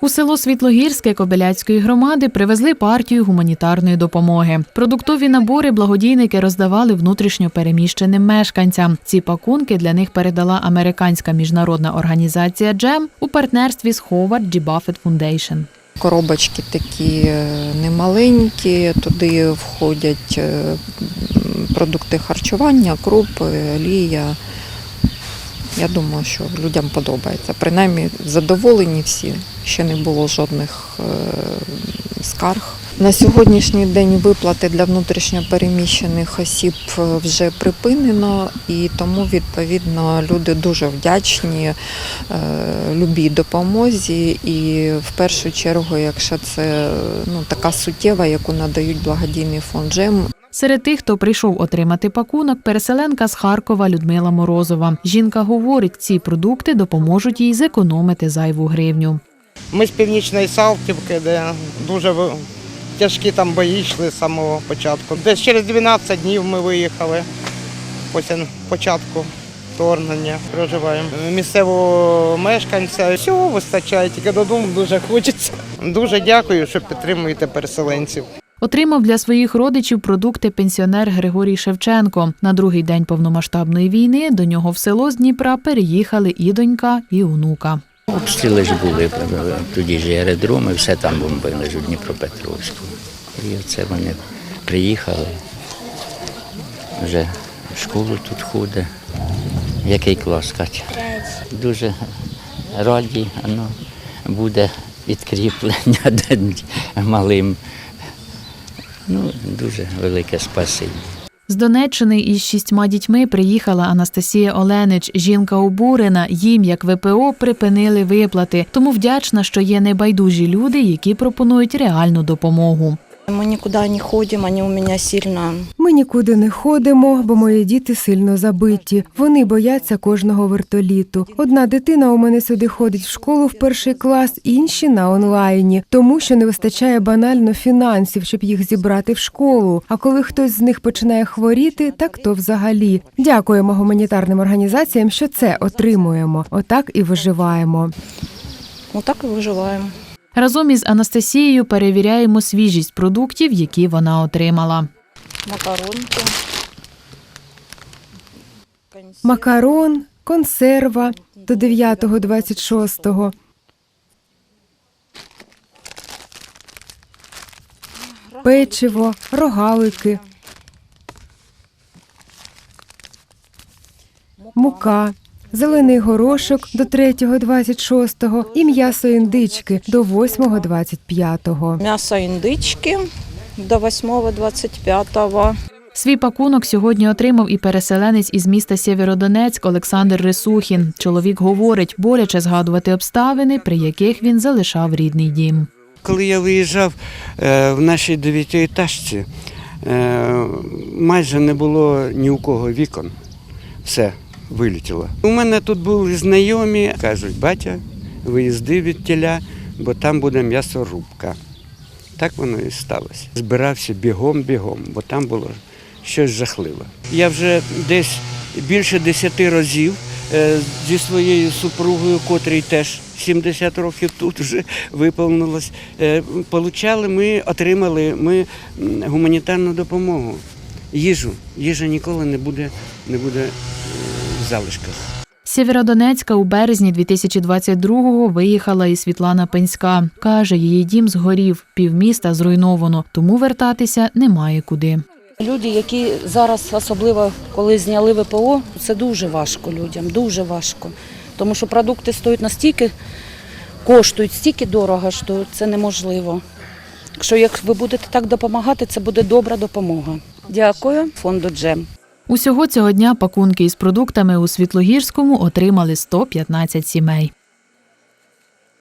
У село Світлогірське Кобиляцької громади привезли партію гуманітарної допомоги. Продуктові набори благодійники роздавали внутрішньо переміщеним мешканцям. Ці пакунки для них передала американська міжнародна організація Джем у партнерстві з Howard G. Buffett Foundation. Коробочки такі е, немаленькі, туди входять е, продукти харчування, крупи, олія. Я думаю, що людям подобається. Принаймні задоволені всі, ще не було жодних е, скарг. На сьогоднішній день виплати для внутрішньопереміщених осіб е, вже припинено, і тому відповідно люди дуже вдячні е, любій допомозі. І в першу чергу, якщо це ну, така суттєва, яку надають благодійний фонд «Джем», Серед тих, хто прийшов отримати пакунок, переселенка з Харкова Людмила Морозова. Жінка говорить, ці продукти допоможуть їй зекономити зайву гривню. Ми з північної Салтівки, де дуже тяжкі там бої йшли з самого початку. Десь через 12 днів ми виїхали після початку вторгнення. Проживаємо. Місцевого мешканця всього вистачає, тільки додому дуже хочеться. Дуже дякую, що підтримуєте переселенців. Отримав для своїх родичів продукти пенсіонер Григорій Шевченко. На другий день повномасштабної війни до нього в село з Дніпра переїхали і донька, і онука. Обстріли ж були, тоді ж аеродроми, все там бомбили ж у Дніпропетровську. І оце вони приїхали, вже в школу тут ходить. Який клас, Катя? Дуже раді, ну, буде підкріплення малим. Ну, дуже велике спасибі. З Донеччини із шістьма дітьми приїхала Анастасія Оленич. Жінка обурена. Їм, як ВПО, припинили виплати. Тому вдячна, що є небайдужі люди, які пропонують реальну допомогу. Мы никуда не ходим, они у меня сильно Ми нікуди не ходимо, бо мої діти сильно забиті. Вони бояться кожного вертоліту. Одна дитина у мене сюди ходить в школу в перший клас, інші на онлайні, тому що не вистачає банально фінансів, щоб їх зібрати в школу. А коли хтось з них починає хворіти, так то взагалі. Дякуємо гуманітарним організаціям, що це отримуємо. Отак і виживаємо. вот так и выживаем. Разом із Анастасією перевіряємо свіжість продуктів, які вона отримала. Макаронки. Макарон, консерва до 9-26. Печиво, рогалики, мука, зелений горошок до 3-26 і м'ясо індички до 8-25. Мясо индычки до 8-25. Свій пакунок сьогодні отримав і переселенець із міста Сєвєродонецьк Олександр Рисухін. Чоловік говорить, боляче згадувати обставини, при яких він залишав рідний дім. Коли я виїжджав е, в нашій дев'ятиэтажці, е, майже не було ні у кого вікон. Все вилетіло. У мене тут були знайомі, кажуть, батя, виїзди від тіля, бо там буде м'ясорубка. Так воно і сталося. Збирався бігом-бігом, бо там було щось жахливе. Я вже десь більше десяти разів е, зі своєю супругою, котрій теж 70 років тут вже виповнилось, е, получали ми, отримали ми гуманітарну допомогу. Їжу. Їжа ніколи не буде, не буде е, залишках. З Сєвєродонецька у березні 2022-го виїхала і Світлана Пенська. Каже, її дім згорів, півміста зруйновано, тому вертатися немає куди. Люди, які зараз, особливо коли зняли ВПО, це дуже важко людям, дуже важко. Тому що продукти стоять настільки, коштують стільки дорого, що це неможливо. Якщо як ви будете так допомагати, це буде добра допомога. Дякую фонду Джем. Усього цього дня пакунки із продуктами у Світлогірському отримали 115 сімей.